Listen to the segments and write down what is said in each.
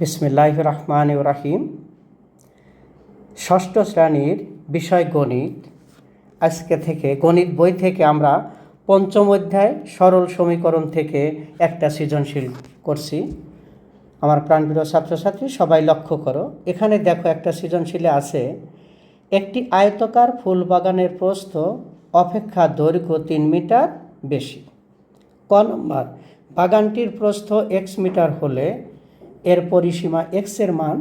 বিসমিল্লাহ রহমান রাহিম। ষষ্ঠ শ্রেণির বিষয় গণিত। আজকে থেকে গণিত বই থেকে আমরা পঞ্চম অধ্যায় সরল সমীকরণ থেকে একটা সৃজনশীল করছি। আমার প্রাণপ্রিয় ছাত্রছাত্রী, সবাই লক্ষ্য করো, এখানে দেখো একটা সৃজনশীলে আছে, একটি আয়তকার ফুল বাগানের প্রস্থ অপেক্ষা দৈর্ঘ্য তিন মিটার বেশি। ক নম্বর, বাগানটির প্রস্থ এক্স মিটার হলে এর পরিসীমা এক্সের মান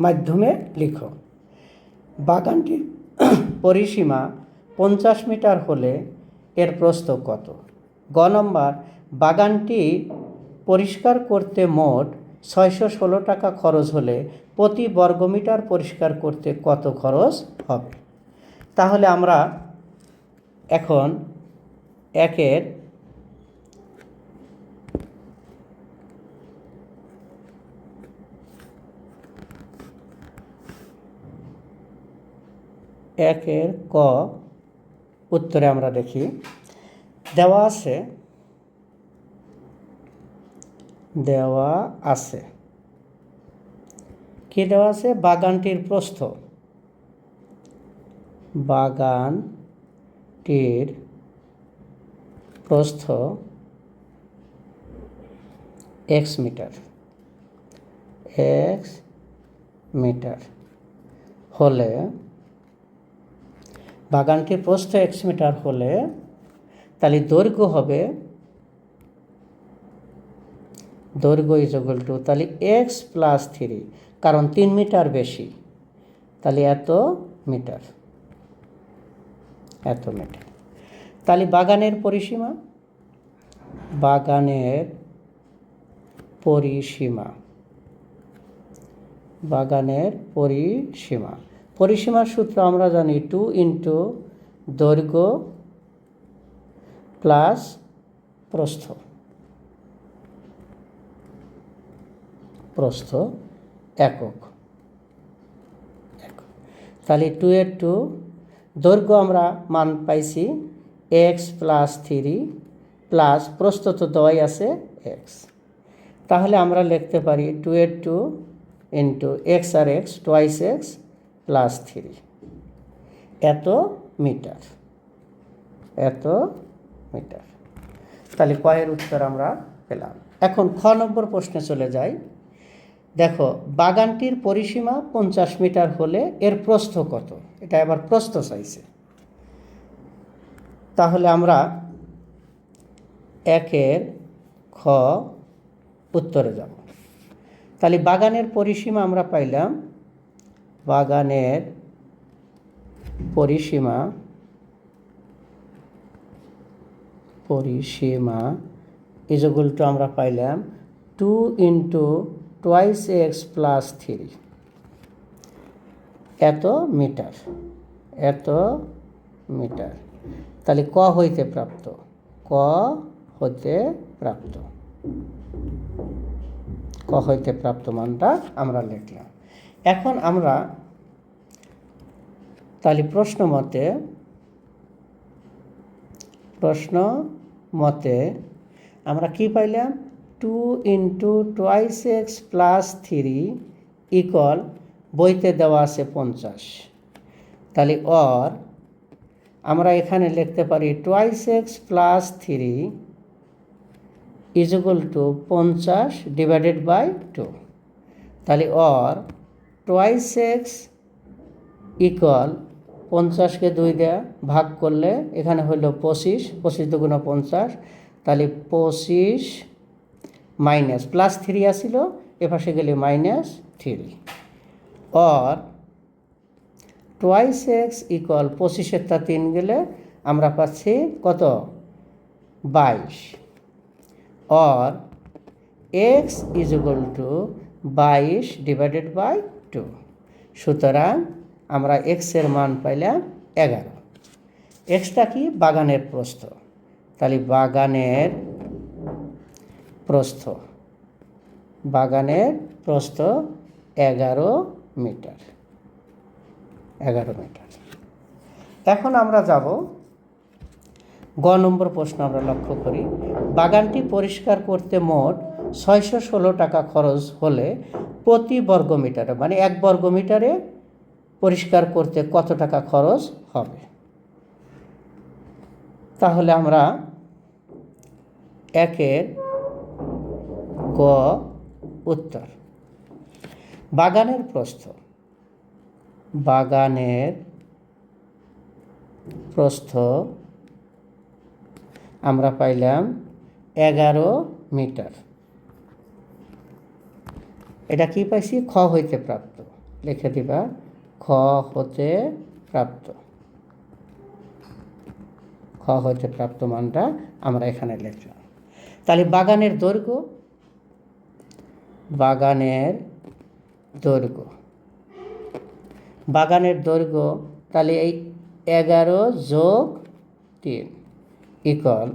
মাধ্যমে লিখো। বাগানটির পরিসীমা পঞ্চাশ মিটার হলে এর প্রস্থ কত? গ নম্বর, বাগানটি পরিষ্কার করতে মোট ছয়শো ষোলো টাকা খরচ হলে প্রতি বর্গমিটার পরিষ্কার করতে কত খরচ হবে? তাহলে আমরা এখন একের একের ক উত্তরে আমরা দেখি। দেওয়া আছে। দেওয়া আছে। কি দেওয়া আছে? বাগানটির প্রস্থ। বাগানটির প্রস্থ এক্স মিটার। এক্স মিটার হলে বাগানটির প্রস্থ এক্স মিটার হলে তাহলে দৈর্ঘ্য হবে দৈর্ঘ্য ইজ ইকুয়াল টু তাহলে এক্স প্লাস থ্রি কারণ তিন মিটার বেশি, তাহলে এত মিটার এত মিটার। তাহলে বাগানের পরিসীমা বাগানের পরিসীমা বাগানের পরিসীমা। পরিসীমার সূত্র আমরা জানি টু ইন্টু দৈর্ঘ্য প্লাস প্রস্থ। প্রস্থ একক। তাহলে টু এর টু দৈর্ঘ্য আমরা মান পাইছি এক্স প্লাস থ্রি প্লাস প্রস্থ তো দেওয়াই আছে এক্স তাহলে আমরা লিখতে পারি টু এর টু ইন্টু এক্স আর X twice X plus three এত মিটার এত মিটার তাহলে কয়ের উত্তর আমরা পেলাম। এখন খ নম্বর প্রশ্নে চলে যাই। দেখো, বাগানটির পরিসীমা পঞ্চাশ মিটার হলে এর প্রস্থ কত? এটা এবার প্রস্থ চাইছে। তাহলে আমরা একের খ উত্তরে যাব। তাহলে বাগানের পরিসীমা আমরা পাইলাম বাগানের পরিসীমা পরিসীমা ইজগুল টু আমরা পাইলাম two into twice X plus three এত মিটার এত মিটার। তাহলে ক হইতে প্রাপ্ত? ক হতে প্রাপ্ত। ক হইতে প্রাপ্ত মানটা আমরা লিখলাম। এখন আমরা তাহলে প্রশ্ন মতে প্রশ্ন মতে আমরা কি পাইলাম? Two into twice X plus three equal বইতে দেওয়া আছে পঞ্চাশ। তাহলে অর আমরা এখানে লিখতে পারি twice X plus three is equal two পঞ্চাশ ডিভাইডেড বাই টু তাহলে অর টোয়াইস এক্স ইকুয়াল পঞ্চাশকে দুই দেয়া ভাগ করলে এখানে হলো পঁচিশ পঁচিশ দুগুণ পঞ্চাশ, তাহলে পঁচিশ মাইনাস প্লাস থ্রি আসিল, এপাশে গেলে minus three or twice X equal পঁচিশের তা তিন গেলে আমরা পাচ্ছি কত? বাইশ। Or X is equal to বাইশ ডিভাইডেড বাই টু সুতরাং আমরা এক্সের মান পাইলাম এগারো। এক্সটা কি? বাগানের প্রস্থ। তাহলে বাগানের প্রস্থ। বাগানের প্রস্থ এগারো মিটার। এগারো মিটার। এখন আমরা যাব গ নম্বর প্রশ্ন আমরা লক্ষ্য করি। বাগানটি পরিষ্কার করতে মোট ছয়শো ষোলো টাকা খরচ হলে প্রতি বর্গ মিটারে মানে এক বর্গ মিটারে পরিষ্কার করতে কত টাকা খরচ হবে? তাহলে আমরা একের গ উত্তর। বাগানের প্রস্থ। বাগানের প্রস্থ আমরা পাইলাম এগারো মিটার। এটা কি পাইছি? খ হইতে প্রাপ্ত। লিখে দিবা, খ হতে প্রাপ্ত। খ হইতে প্রাপ্ত মানটা আমরা এখানে লিখলাম। তাহলে বাগানের দৈর্ঘ্য? বাগানের দৈর্ঘ্য। বাগানের দৈর্ঘ্য, তাহলে এই এগারো যোগ তিন ইকল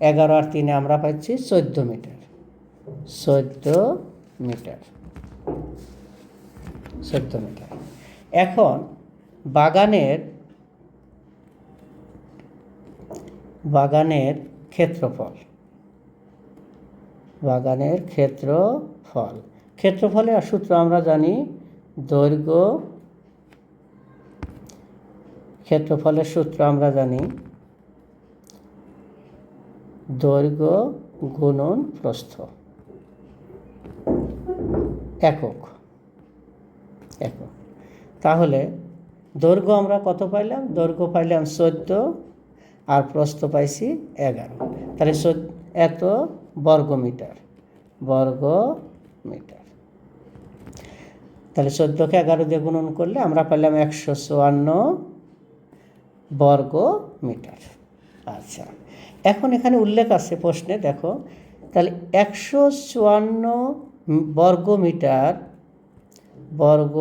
এগারো আর তিনে আমরা পাচ্ছি চোদ্দ মিটার। চোদ্দ মিটার চোদ্দ মিটার। এখন বাগানের বাগানের ক্ষেত্রফল বাগানের ক্ষেত্রফল। ক্ষেত্রফলের সূত্র আমরা জানি দৈর্ঘ্য, ক্ষেত্রফলের সূত্র আমরা জানি দৈর্ঘ্য গুণন প্রস্থ। একক। একক। তাহলে দৈর্ঘ্য আমরা কত পাইলাম? দৈর্ঘ্য পাইলাম চোদ্দ আর প্রস্থ পাইছি এগারো। তাহলে এত বর্গ মিটার বর্গ মিটার তাহলে চোদ্দোকে এগারো দিয়ে গুণন করলে আমরা পেলাম একশো চুয়ান্ন বর্গ মিটার আচ্ছা এখন এখানে উল্লেখ আছে প্রশ্নে, দেখো। তাহলে একশো চুয়ান্ন বর্গ মিটার বর্গ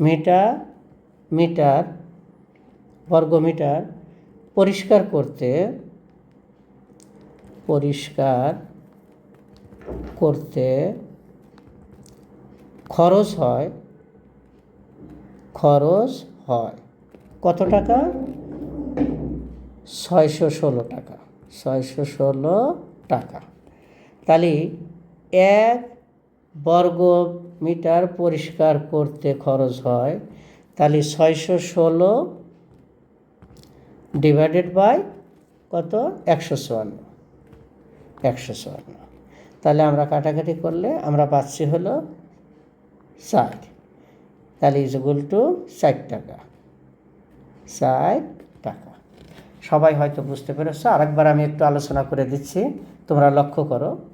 মিটার মিটার বর্গ মিটার পরিষ্কার করতে পরিষ্কার করতে খরচ হয় খরচ হয়। কত টাকা? ছয়শো ষোলো টাকা, ছয়শো ষোলো টাকা। তাহলে এক বর্গ মিটার পরিষ্কার করতে খরচ হয়, তাহলে ছয়শো ষোলো ডিভাইডেড বাই কত? একশো চুয়ান্ন। একশো চুয়ান্ন। তাহলে আমরা কাটাকাটি করলে আমরা পাচ্ছি হলো ষাট। তাহলে ইজ ইজগুল টু ষাট টাকা। ষাট টাকা। সবাই হয়তো বুঝতে পেরেছ। আরেকবার আমি একটু আলোচনা করে দিচ্ছি। তোমরা লক্ষ্য করো।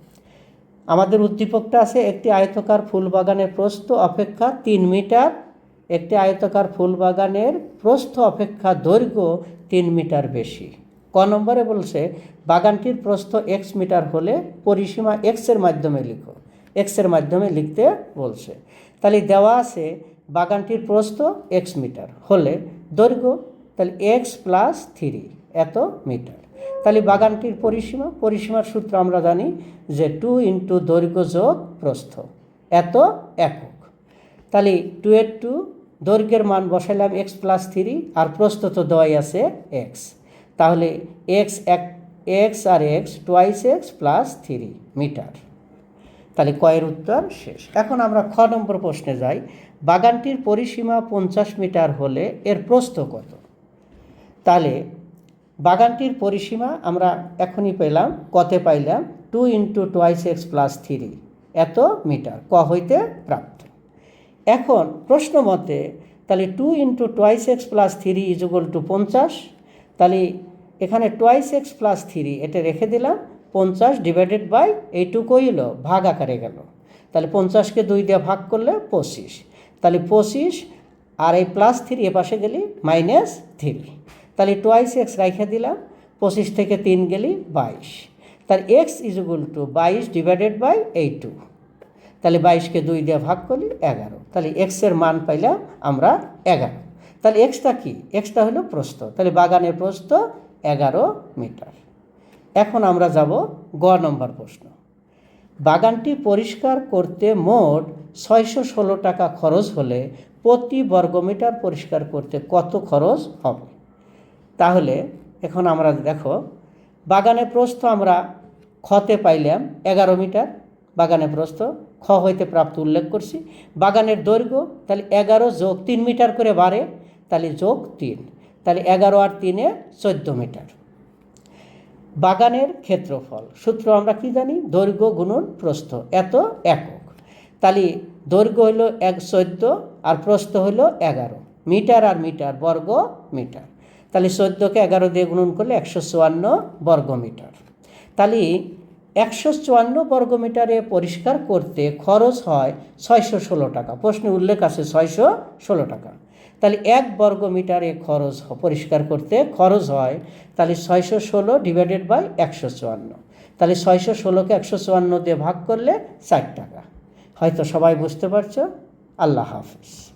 আমাদের উদ্দীপকটা আছে, একটি আয়তকার ফুল বাগানের প্রস্থ অপেক্ষা তিন মিটার, একটি আয়তকার ফুল বাগানের প্রস্থ অপেক্ষা দৈর্ঘ্য তিন মিটার বেশি। ক নম্বরে বলছে, বাগানটির প্রস্থ এক্স মিটার হলে পরিসীমা এক্সের মাধ্যমে লিখো। এক্সের মাধ্যমে লিখতে বলছে। তাহলে দেওয়া আছে, বাগানটির প্রস্থ এক্স মিটার হলে দৈর্ঘ্য, তাহলে এক্স প্লাস থ্রি এত মিটার। তাহলে বাগানটির পরিসীমা, পরিসীমার সূত্র আমরা জানি যে টু ইন্টু দৈর্ঘ্য যোগ প্রস্থ, এত একক। তাহলে টু এর টু, দৈর্ঘ্যের মান বসাইলাম এক্স প্লাস থ্রি আর প্রস্থ তো দেওয়াই আছে এক্স তাহলে এক্স এক এক্স আর X twice X plus three metre. তাহলে কয়ের উত্তর শেষ। এখন আমরা খ নম্বর প্রশ্নে যাই। বাগানটির পরিসীমা পঞ্চাশ মিটার হলে এর প্রস্থ কত? তাহলে বাগানটির পরিসীমা আমরা এখনই পেলাম, কতে পাইলাম? Two into twice X plus three এত মিটার, ক হইতে প্রাপ্ত। এখন প্রশ্ন মতে, তাহলে two into twice X plus three is equal two পঞ্চাশ, তাহলে এখানে টোয়াইস এক্স প্লাস থ্রি এটা রেখে দিলাম, পঞ্চাশ ডিভাইডেড বাই এইটুকু হইল, ভাগ আকারে গেল। তাহলে পঞ্চাশকে দুই দিয়ে ভাগ করলে পঁচিশ। তাহলে পঁচিশ আর এই প্লাস থ্রি এ পাশে গেলি মাইনাস থ্রি তাহলে টোয়াইস এক্স রেখে দিলাম, পঁচিশ থেকে তিন গেলি বাইশ। তার এক্স ইজুগুল টু বাইশ ডিভাইডেড বাই এই টু তাহলে বাইশকে দুই দিয়ে ভাগ করলি এগারো। তাহলে এক্সের মান পাইলাম আমরা এগারো। তাহলে এক্সটা কি? এক্সটা হলো প্রস্থ। তাহলে বাগানের প্রস্থ এগারো মিটার। এখন আমরা যাব গ নম্বর প্রশ্ন। বাগানটি পরিষ্কার করতে মোট ছয়শো ষোলো টাকা খরচ হলে প্রতি বর্গমিটার পরিষ্কার করতে কত খরচ হবে? তাহলে এখন আমরা দেখো, বাগানে প্রস্থ আমরা খতে পাইলাম এগারো মিটার। বাগানে প্রস্থ, খ হইতে প্রাপ্ত উল্লেখ করছি। বাগানের দৈর্ঘ্য, তাহলে এগারো যোগ তিন মিটার করে বাড়ে, তাহলে যোগ তিন। তাহলে এগারো আর তিনে চোদ্দ মিটার। বাগানের ক্ষেত্রফল, সূত্র আমরা কি জানি? দৈর্ঘ্য গুণন প্রস্থ, এত একক। তাহলে দৈর্ঘ্য হলো এক চোদ্দ আর প্রস্থ হলো এগারো। মিটার আর মিটার, বর্গ মিটার। তাহলে চোদ্দোকে এগারো দিয়ে গুণন করলে একশো চুয়ান্ন বর্গ মিটার তাহলে একশো চুয়ান্ন বর্গ মিটারে পরিষ্কার করতে খরচ হয় ছয়শো ষোলো টাকা। প্রশ্নে উল্লেখ আছে ছয়শো ষোলো টাকা। তাহলে এক বর্গ মিটারে খরচ পরিষ্কার করতে খরচ হয় তাহলে ছয়শো ষোলো ডিভাইডেড বাই একশো চুয়ান্ন। তাহলে ছয়শো ষোলোকে একশো চুয়ান্ন দিয়ে ভাগ করলে ষাট টাকা। হয়তো সবাই বুঝতে পারছ? আল্লাহ হাফিজ।